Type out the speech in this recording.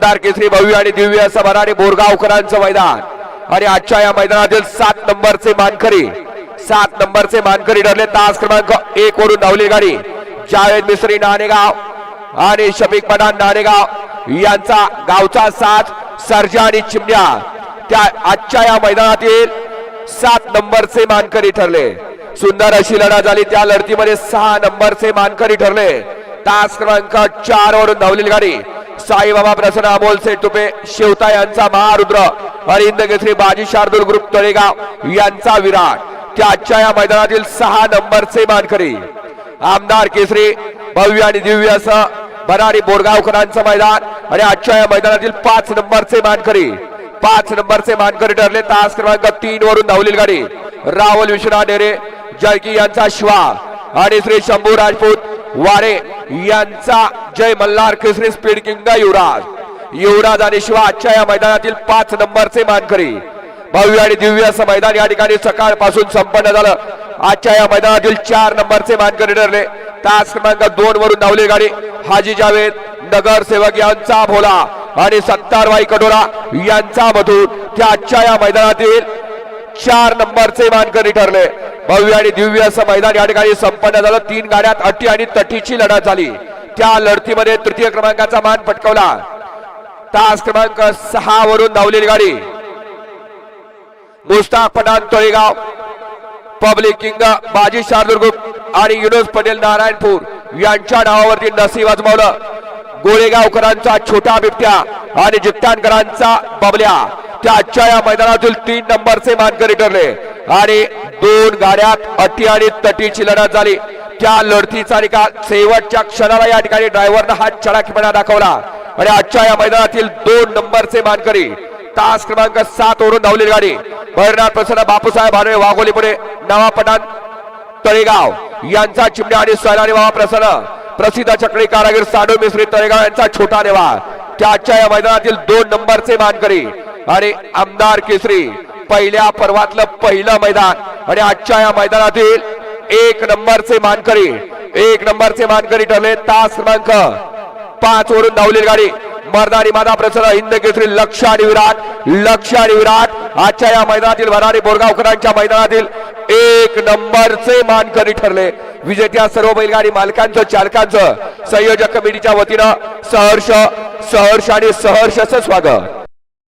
आमदार केसरी भव्य आणि दिव्य असं भराडी बोरगावकरांचं मैदान. आणि आजच्या या मैदानातील सात नंबरचे मानकरी सात नंबरचे मानकरी ठरले. तास क्रमांक एक वरून धावली गाडी. जावेद मिस्त्री नाणेगाव आणि शफिक पठाण नाणेगाव यांचा गावचा साथ सर्जा आणि चिमण्या. त्या आजच्या या मैदानातील सात नंबरचे मानकरी ठरले. सुंदर अशी लढा झाली. त्या लढतीमध्ये सहा नंबरचे मानकरी ठरले. तास क्रमांक चार वरून धावलेली गाडी. साईबाबा प्रसन्न अमोल सेटुपे शेवता यांचा महारुद्र अरिंद केसरी बाजी शार्दूल ग्रुप तळेगाव यांचा विराट. त्या आजच्या या मैदानातील सहा नंबरचे मानकरी. आमदार केसरी भव्य आणि दिव्य असं भरारी बोरगावकरांचं मैदान आणि आजच्या या मैदानातील पाच नंबरचे मानकरी. पाच नंबरचे मानकरी ठरले तास क्रमांक तीन वरून धावलेली गाडी. राहुल विश्वनाथ डेरे जळकी यांचा श्वा आणि श्री शंभू राजपूत वारे यांचा जय मल्हार केसरी स्पीड किंग युवराज. युवराज आणि शिवा आजच्या या मैदानातील पाच नंबरचे मानकरी. भव्य आणि दिव्य असं मैदान या ठिकाणी सकाळपासून संपन्न झालं. आजच्या या मैदानातील चार नंबरचे मानकरी ठरले. तास क्रमांक दोन वरून धावली गाडी. हाजी जावेद नगरसेवक यांचा भोला आणि सत्तारबाई कटोरा यांचा मधून त्या आजच्या या मैदानातील चार नंबरचे मानकरी ठरले. भव्य आणि दिव्य असं मैदान या ठिकाणी संपन्न झालं. तीन गाड्यात अटी आणि तटीची लढत झाली. त्या लढतीमध्ये तृतीय क्रमांकाचा मान पटकवला. तास क्रमांक सहा वरून धावलेली गाडी. मुस्ताक पठाण तळेगाव पब्लिक किंग बाजी शार्दूल ग्रुप आणि युनुस पटेल नारायणपूर यांच्या नावावरती नसीब आजमावलं गोळेगावकरांचा छोटा बिबट्या आणि जित्तानकरांचा बबल्या. त्या आजच्या या मैदानातील तीन नंबरचे मानकरी ठरले. आणि दोन गाड्यात अटी आणि तटीची लढत झाली. त्या लढतीचा निकाल शेवटच्या क्षणाला या ठिकाणी ड्रायव्हरनं हा चढाकीपणा दाखवला. आणि आजच्या या मैदानातील दोन नंबरचे मानकरी तास क्रमांक सात वरून धावलेली गाडी. भैरनाथ प्रसन्न बापूसाहेब भानवे वाघोली पुढे नवापटान तळेगाव. यांचा चिमण्या आणि सैलानी बाबा प्रसन्न. प्रसिद्ध चक्री कारागीर साडू मिश्री तळेगाव यांचा छोटा नेवा त्या आजच्या या मैदानातील दोन नंबरचे मानकरी आणि आमदार केसरी पहिल्या पर्वातलं पहिलं मैदान. आणि आजच्या या मैदानातील एक नंबरचे मानकरी एक नंबरचे मानकरी ठरले तास क्रमांक पाच वरून धावलेली गाडी. मर्दानी मादा प्रसन्न हिंद केसरी लक्ष आणि विराट लक्ष आणि विराट. आजच्या या मैदानातील भरारी बोरगावकरांच्या मैदानातील एक नंबरचे मानकरी ठरले. विजेत्या सर्व बैलगाडी मालकांचं चालकांचं संयोजक कमिटीच्या वतीनं सहर्ष सहर्ष आणि सहर्षचं स्वागत.